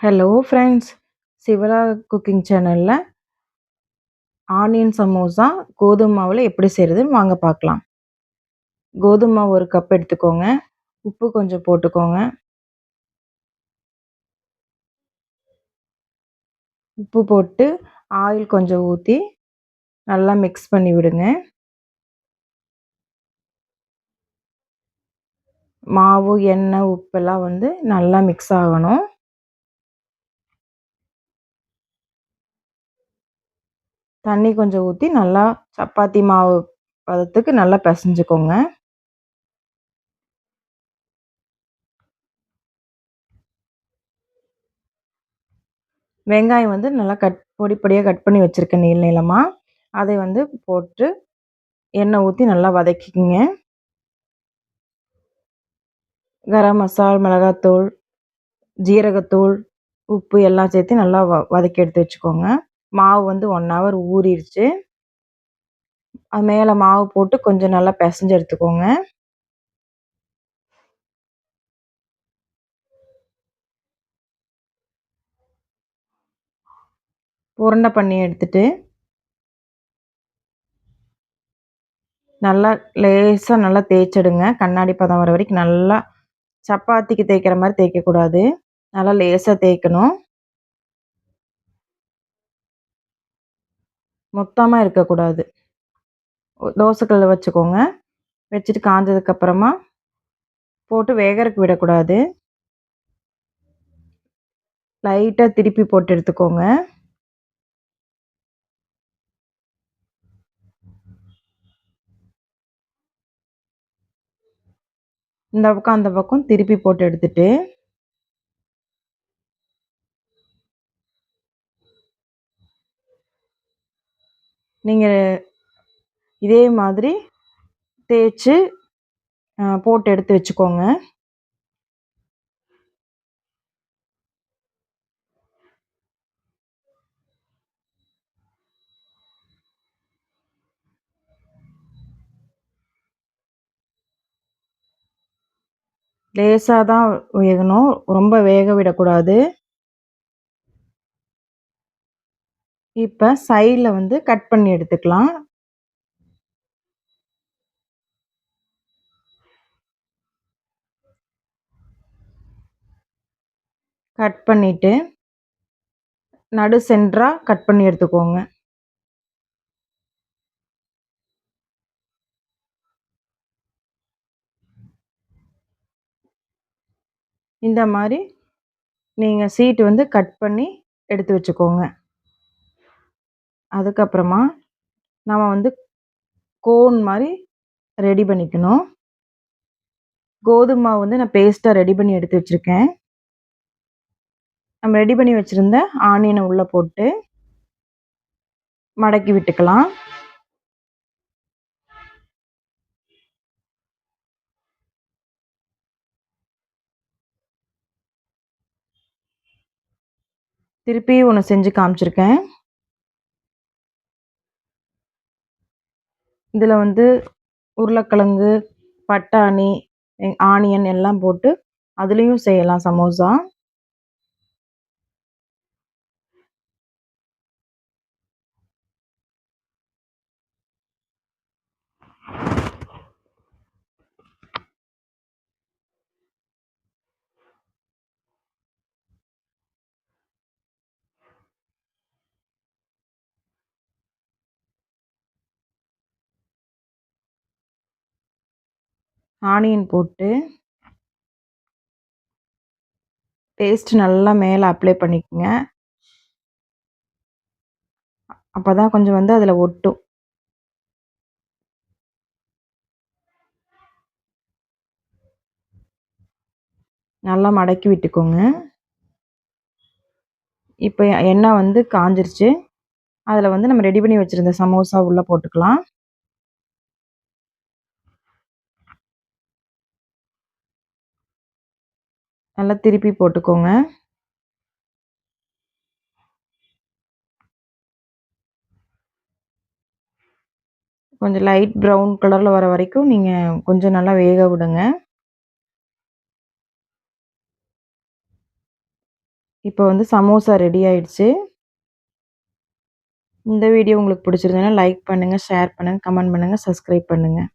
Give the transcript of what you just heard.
Hello friends Sivara cooking சேனலில் onion samosa கோதுமை மாவில் எப்படி செய்கிறதுன்னு வாங்க பார்க்கலாம். கோதுமை மாவு ஒரு கப் எடுத்துக்கோங்க. உப்பு கொஞ்சம் போட்டுக்கோங்க. உப்பு போட்டு ஆயில் கொஞ்சம் ஊற்றி நல்லா மிக்ஸ் பண்ணி விடுங்க. மாவு எண்ணெய் உப்பெல்லாம் வந்து நல்லா மிக்ஸ் ஆகணும். தண்ணி கொஞ்சம் ஊற்றி நல்லா சப்பாத்தி மாவு பதத்துக்கு நல்லா பிசைஞ்சுக்கோங்க. வெங்காயம் வந்து நல்லா கட் பொடி பொடியாக கட் பண்ணி வச்சுருக்கேன் நீள் நீளமாக அதை வந்து போட்டு எண்ணெய் ஊற்றி நல்லா வதக்கிக்கிங்க. கரம் மசால் மிளகாத்தூள் ஜீரகத்தூள் உப்பு எல்லாம் சேர்த்து நல்லா வ வதக்கி எடுத்து வச்சுக்கோங்க. மாவு வந்து ஒன் ஹவர் ஊறிடுச்சு. அது மேலே மாவு போட்டு கொஞ்சம் நல்லா பிசைஞ்சு எடுத்துக்கோங்க. உருண்டை பண்ணி எடுத்துட்டு நல்லா லேசாக நல்லா தேய்ச்சிடுங்க. கண்ணாடி பதம் வர வரைக்கும் நல்லா சப்பாத்திக்கு தேய்க்கிற மாதிரி தேய்க்கக்கூடாது. நல்லா லேசாக தேய்க்கணும். மொத்தமாக இருக்கக்கூடாது. தோசைக்கல்ல வச்சுக்கோங்க. வச்சுட்டு காஞ்சதுக்கப்புறமா போட்டு வேகறக்கு விடக்கூடாது. லைட்டாக திருப்பி போட்டு எடுத்துக்கோங்க. இந்த பக்கம் அந்த பக்கம் திருப்பி போட்டு எடுத்துட்டு நீங்கள் இதே மாதிரி தேய்ச்சி போட்டு எடுத்து வச்சுக்கோங்க. லேசாக தான் வேகணும். ரொம்ப வேக விடக்கூடாது. இப்போ சைடில் வந்து கட் பண்ணி எடுத்துக்கலாம். கட் பண்ணிவிட்டு நடு சென்டராக கட் பண்ணி எடுத்துக்கோங்க. இந்த மாதிரி நீங்கள் சீட்டு வந்து கட் பண்ணி எடுத்து வச்சுக்கோங்க. அதுக்கப்புறமா நம்ம வந்து கோன் மாதிரி ரெடி பண்ணிக்கணும். கோதுமை மாவு வந்து நான் பேஸ்ட்டாக ரெடி பண்ணி எடுத்து வச்சுருக்கேன். நம்ம ரெடி பண்ணி வச்சுருந்த ஆனியனை உள்ளே போட்டு மடக்கி விட்டுக்கலாம். திருப்பி ஒன்று செஞ்சு காமிச்சிருக்கேன். இதில் வந்து உருளைக்கிழங்கு பட்டாணி ஆனியன் எல்லாம் போட்டு அதுலேயும் செய்யலாம் சமோசா. ஆனியன் போட்டு பேஸ்ட் நல்லா மேலே அப்ளை பண்ணிக்கோங்க. அப்போ தான் கொஞ்சம் வந்து அதில் ஒட்டும். நல்லா மடக்கி விட்டுக்கோங்க. இப்போ எண்ணெய் வந்து காஞ்சிருச்சு. அதில் வந்து நம்ம ரெடி பண்ணி வச்சுருந்த சமோசா உள்ளே போட்டுக்கலாம். நல்லா திருப்பி போட்டுக்கோங்க. கொஞ்சம் லைட் ப்ரௌன் கலரில் வர வரைக்கும் நீங்கள் கொஞ்சம் நல்லா வேக விடுங்க. இப்போ வந்து சமோசா ரெடி ஆயிடுச்சு. இந்த வீடியோ உங்களுக்கு பிடிச்சிருந்ததுன்னா லைக் பண்ணுங்கள் ஷேர் பண்ணுங்கள் கமெண்ட் பண்ணுங்கள் சப்ஸ்கிரைப் பண்ணுங்கள்